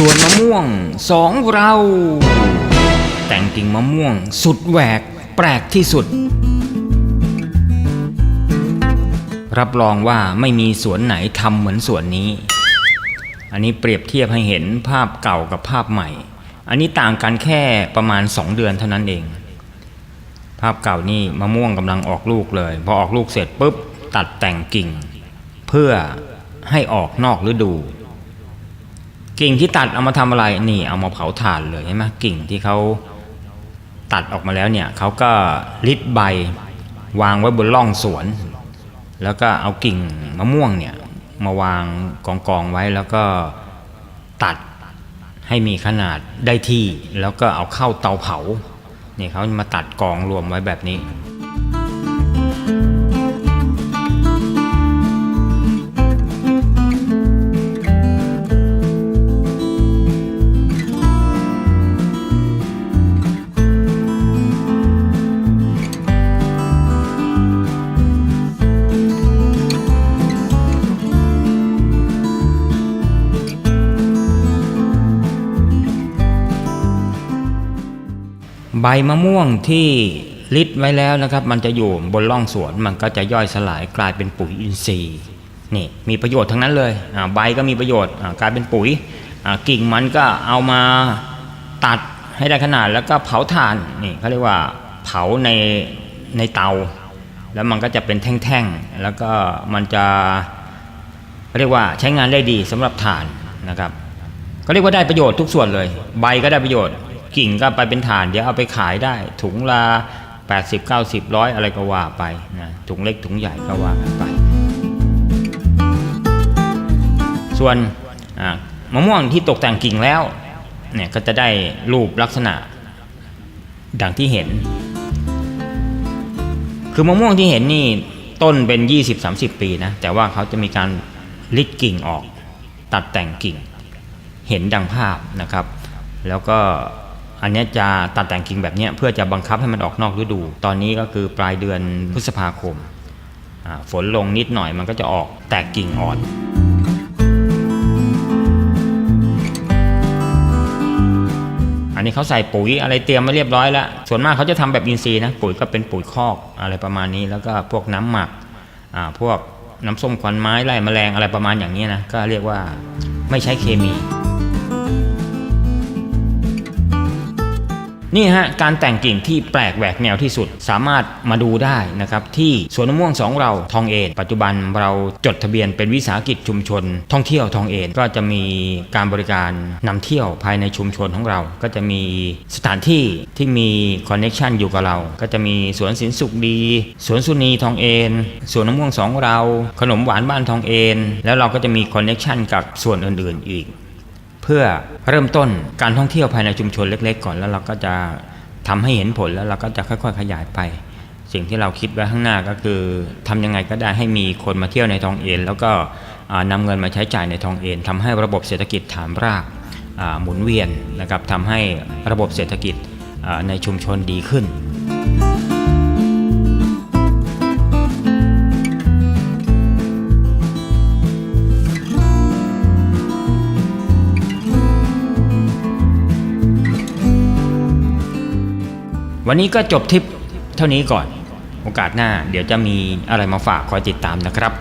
สวนมะม่วงสองเรา แต่งกิ่งมะม่วงสุดแหวกแปลกที่สุด รับรองว่าไม่มีสวนไหนทำเหมือนสวนนี้ อันนี้เปรียบเทียบให้เห็นภาพเก่ากับภาพใหม่ อันนี้ต่างกันแค่ประมาณ 2 เดือนเท่านั้นเอง ภาพเก่านี่มะม่วงกำลังออกลูกเลย พอออกลูกเสร็จปุ๊บตัดแต่งกิ่ง เพื่อให้ออกนอกฤดู กิ่งที่ตัดเอามาทำอะไรนี่เอามาเผาถ่านเลยใช่ไหมกิ่งที่เขาตัดออกมาแล้วเนี่ยเขาก็ลิดใบวางไว้บนร่องสวน แล้วก็เอากิ่งมะม่วงเนี่ยมาวางกองกองๆไว้แล้วก็ตัดให้มีขนาดได้ที่ แล้วก็เอาเข้าเตาเผาเนี่ยเขามาตัดกองรวมไว้แบบนี้ ใบมะม่วงที่ลิดไว้แล้วนะครับ มันจะอยู่บนร่องสวนมันก็จะย่อยสลายกลายเป็นปุ๋ยอินทรีย์นี่มีประโยชน์ทั้งนั้นเลยใบก็มีประโยชน์กลายเป็นปุ๋ยกิ่งมันก็เอามาตัดให้ได้ขนาดแล้วก็เผาถ่านนี่เขาเรียกว่าเผาในในเตา แล้วมันก็จะเป็นแท่งๆแล้วก็มันจะเรียกว่าใช้งานได้ดีสำหรับถ่านนะครับก็เรียกว่าได้ประโยชน์ทุกส่วนเลย ใบก็ได้ประโยชน์ กิ่งก็ไปเป็นฐานเดี๋ยวเอาไปขายได้ ถุงละ80 90ร้อยอะไรก็ว่าไปนะถุงเล็กถุงใหญ่ก็ว่ากันไป ส่วนมะม่วงที่ตกแต่งกิ่งแล้วเนี่ยก็จะได้รูปลักษณะดังที่เห็น คือมะม่วงที่เห็นนี่ต้นเป็น 20-30 ปีนะ แต่ว่าเขาจะมีการลิดกิ่งออก ตัดแต่งกิ่ง เห็นดังภาพนะครับ แล้วก็ อันนี้จะตัดแต่งกิ่งแบบนี้เพื่อจะบังคับให้มันออกนอกฤดู ตอนนี้ก็คือปลายเดือนพฤษภาคม ฝนลงนิดหน่อยมันก็จะออกแตกกิ่งอ่อนอันนี้เขาใส่ปุ๋ยอะไรเตรียมมาเรียบร้อยแล้ว ส่วนมากเขาจะทำแบบอินทรีย์นะ ปุ๋ยก็เป็นปุ๋ยคอกอะไรประมาณนี้ แล้วก็พวกน้ำหมัก อ่า พวกน้ำส้มควันไม้ไล่แมลงอะไรประมาณอย่างนี้นะ ก็เรียกว่าไม่ใช้เคมี นี่ฮะการแต่งกิ่งที่แปลกแหวกแนวที่สุดสามารถมาดูได้นะครับที่สวนมะม่วงสองเราทองเอนปัจจุบันเราจดทะเบียนเป็นวิสาหกิจชุมชน ท่องเที่ยวทองเอนก็จะมีการบริการนำเที่ยวภายในชุมชนของเรา ก็จะมีสถานที่ที่มีคอนเน็ชันอยู่กับเรา ก็จะมีสวนสินสุขดีสวนสุนีทองเอนสวนมะม่วงสองเรา ขนมหวานบ้านทองเอนแล้วเราก็จะมีคอนเน็ชันกับส่วนอื่นๆอีก เพื่อเริ่มต้นการท่องเที่ยวภายในชุมชนเล็ก ๆ ก่อนแล้วเราก็จะทำให้เห็นผลแล้วเราก็จะค่อย ๆ ขยายไป สิ่งที่เราคิดไว้ข้างหน้าก็คือทำยังไงก็ได้ให้มีคนมาเที่ยวในทองเอ็นแล้วก็อ่านำเงินมาใช้จ่ายในทองเอ็นทำให้ระบบเศรษฐกิจฐานรากหมุนเวียนนะครับทำให้ระบบเศรษฐกิจในชุมชนดีขึ้น วันนี้ก็จบทริปเท่านี้ก่อน โอกาสหน้าเดี๋ยวจะมีอะไรมาฝากคอยติดตามนะครับ